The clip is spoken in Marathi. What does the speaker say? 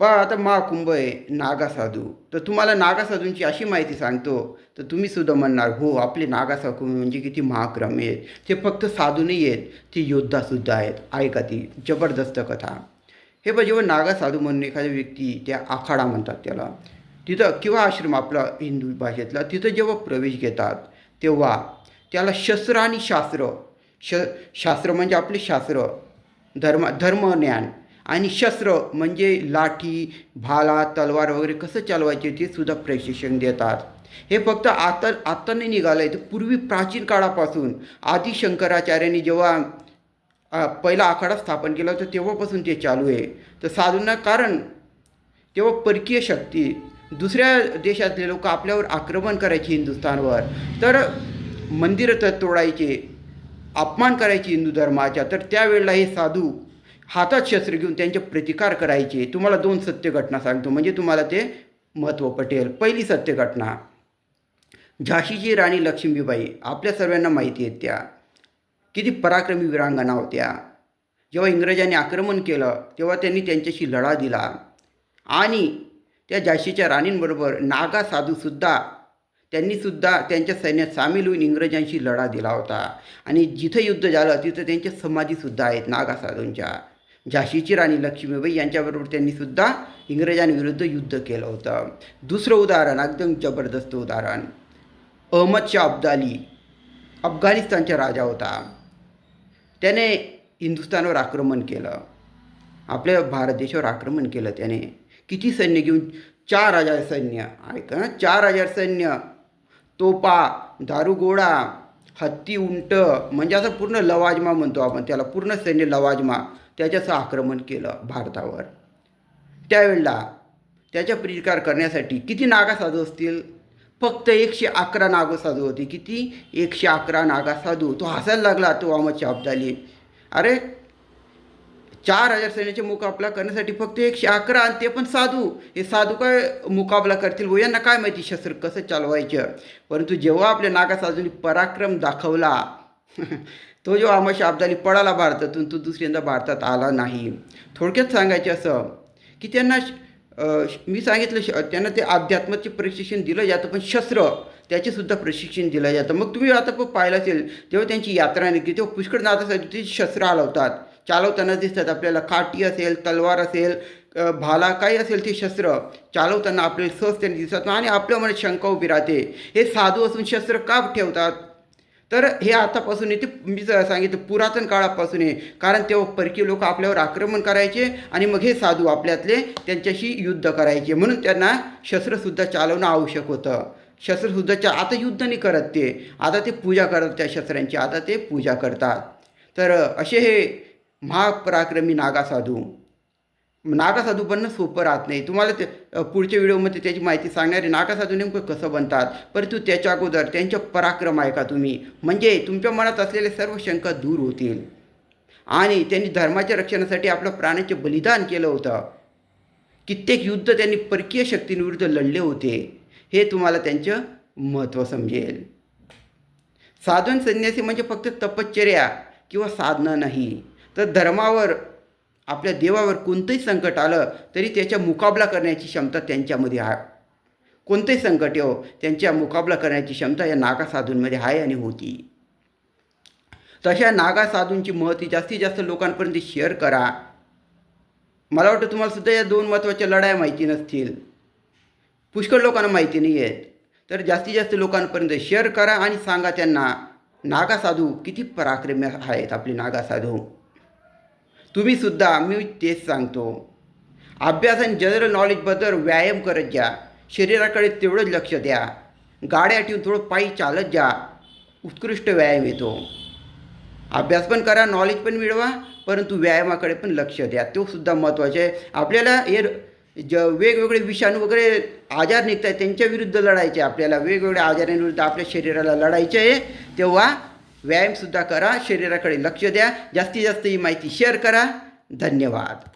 पहा आता महाकुंभ आहे नागा साधू तर तुम्हाला नागा साधूंची अशी माहिती सांगतो तर तुम्ही सुद्धा म्हणणार हो आपले नागा साधू म्हणजे किती महाक्रम आहेत. ते फक्त साधू नाही आहेत ते योद्धासुद्धा आहेत. ऐका ती जबरदस्त कथा. हे बघ जेव्हा नागा साधू म्हणून एखादी व्यक्ती त्या आखाडा म्हणतात त्याला तिथं किंवा आश्रम आपला हिंदू भाषेतला तिथं जेव्हा प्रवेश घेतात तेव्हा त्याला शस्त्र आणि शास्त्र श शास्त्र म्हणजे आपले शास्त्र धर्म धर्मज्ञान आणि शस्त्र म्हणजे लाठी भाला तलवार वगैरे कसं चालवायचे ते सुद्धा प्रशिक्षण देतात. हे फक्त आता आत्ता नाही निघालं आहे तर पूर्वी प्राचीन काळापासून. आदि शंकराचार्यांनी जेव्हा पहिला आखाडा स्थापन केला होता तेव्हापासून ते चालू आहे. तर साधूंना कारण तेव्हा परकीय शक्ती. दुसऱ्या देशातले लोक आपल्यावर आक्रमण करायचे हिंदुस्थानवर. तर मंदिरं तर तोडायचे अपमान करायचे हिंदू धर्माच्या. तर त्यावेळेला हे साधू हातात शस्त्र घेऊन त्यांचे प्रतिकार करायचे. तुम्हाला दोन सत्य घटना सांगतो. म्हणजे तुम्हाला ते महत्त्व पटेल. पहिली सत्य घटना झाशीची राणी लक्ष्मीबाई आपल्या सर्वांना माहिती आहेत त्या. किती पराक्रमी वीरांगणा होत्या. जेव्हा इंग्रजांनी आक्रमण केलं तेव्हा त्यांनी त्यांच्याशी लढा दिला. आणि त्या झाशीच्या राणींबरोबर नागा साधूसुद्धा त्यांनीसुद्धा त्यांच्या सैन्यात सामील होऊन इंग्रजांशी लढा दिला होता. आणि जिथं युद्ध झालं तिथं त्यांच्या समाधीसुद्धा आहेत नागा साधूंच्या. झाशीची राणी लक्ष्मीबाई यांच्याबरोबर त्यांनीसुद्धा इंग्रजांविरुद्ध युद्ध केलं होतं. दुसरं उदाहरण एकदम जबरदस्त उदाहरण. अहमदशाह अब्दाली अफगाणिस्तानचा राजा होता. त्याने हिंदुस्थानवर आक्रमण केलं. आपल्या भारत देशावर आक्रमण केलं त्याने. किती सैन्य घेऊन? चार हजार सैन्य. ऐका चार हजार सैन्य. तोपा दारुगोळा हत्ती उंट म्हणजे असं पूर्ण लवाजमा म्हणतो आपण त्याला पूर्ण सैन्य लवाजमा त्याच्याचं आक्रमण केलं भारतावर. त्यावेळेला त्याचा प्रतिकार करण्यासाठी किती नागा साधू असतील? फक्त एकशे अकरा नागो साधू होती. किती? एकशे अकरा नागा साधू. तो हसायला लागला तो अहमद शाह अब्दाली. अरे चार हजार सैन्याचे मुकाबला करण्यासाठी फक्त एकशे अकरा आणि ते पण साधू. हे साधू काय मुकाबला करतील व यांना काय माहिती शस्त्र कसं चालवायचं? परंतु जेव्हा आपल्या नागा साधूंनी पराक्रम दाखवला तो जेव्हा अहमद अब्दाली पळाला भारतातून तो दुसऱ्यांदा भारतात आला नाही. थोडक्यात सांगायचे असं की त्यांना मी सांगितलं श त्यांना ते अध्यात्माचे प्रशिक्षण दिलं जातं पण शस्त्र त्याचेसुद्धा प्रशिक्षण दिलं जातं. मग तुम्ही आता पण पाहिलं असेल तेव्हा त्यांची यात्रा निघते तेव्हा पुष्कळ नातासाठी ते शस्त्र हलवतात. चालवताना दिसतात आपल्याला काठी असेल तलवार असेल भाला काही असेल ते शस्त्र चालवताना आपल्याला सहज त्यांनी दिसत आणि आपल्या मनात शंका उभी राहते. हे साधू असून शस्त्र का ठेवतात? तर हे आतापासून येते ते मी सांगितलं पुरातन काळापासून आहे कारण तेव्हा परकीय लोक आपल्यावर आक्रमण करायचे आणि मग हे साधू आपल्यातले त्यांच्याशी युद्ध करायचे. म्हणून त्यांना शस्त्रसुद्धा चालवणं आवश्यक होतं. शस्त्रसुद्धाच्या आता युद्ध नाही करत ते. आता ते पूजा करतात त्या शस्त्रांची आता ते पूजा करतात. तर असे हे महापराक्रमी नागासाधू. नागासाधू बनणं सोपं राहत नाही. तुम्हाला ते पुढच्या व्हिडिओमध्ये त्याची माहिती सांगणार नागा नेमकं कसं बनतात? परंतु त्याच्या अगोदर त्यांच्या पराक्रम ऐका तुम्ही. म्हणजे तुमच्या मनात असलेले सर्व शंका दूर होतील. आणि त्यांनी धर्माच्या रक्षणासाठी आपलं प्राण्याचे बलिदान केलं होतं. कित्येक युद्ध त्यांनी परकीय शक्तींविरुद्ध लढले होते. हे तुम्हाला त्यांचं महत्त्व समजेल. साधन संन्यासी म्हणजे फक्त तपश्चर्या किंवा साधना नाही. तर धर्मावर आपल्या देवावर कोणतंही संकट आलं तरी त्याचा मुकाबला करण्याची क्षमता त्यांच्यामध्ये आहे कोणतंही संकट येऊ त्यांच्या मुकाबला करण्याची क्षमता या नागा साधूंमध्ये आहे आणि होती. तशा नागा साधूंची महती जास्तीत जास्त लोकांपर्यंत शेअर करा. मला वाटतं तुम्हाला सुद्धा या दोन महत्त्वाच्या लढाया माहिती नसतील. पुष्कळ लोकांना माहिती नाही आहेत तर जास्तीत जास्त लोकांपर्यंत शेअर करा आणि सांगा त्यांना नागा साधू किती पराक्रमी आहेत आपले नागा साधू. तुम्हीसुद्धा मी तेच सांगतो. अभ्यास आणि जनरल नॉलेजबद्दल व्यायाम करत जा. शरीराकडे तेवढंच लक्ष द्या. गाड्या ठेवून थोडं पायी चालत जा. उत्कृष्ट व्यायाम येतो. अभ्यास पण करा नॉलेज पण मिळवा परंतु व्यायामाकडे पण लक्ष द्या. तो सुद्धा महत्त्वाचे आहे. आपल्याला हे ज वेगवेगळे विषाणू वगैरे आजार निघत आहेत त्यांच्या विरुद्ध लढायचे. आपल्याला वेगवेगळ्या आजारांविरुद्ध आपल्या शरीराला लढायचे आहे. तेव्हा व्यायामसुद्धा करा शरीराकडे लक्ष द्या. जास्तीत जास्त ही माहिती शेअर करा. धन्यवाद.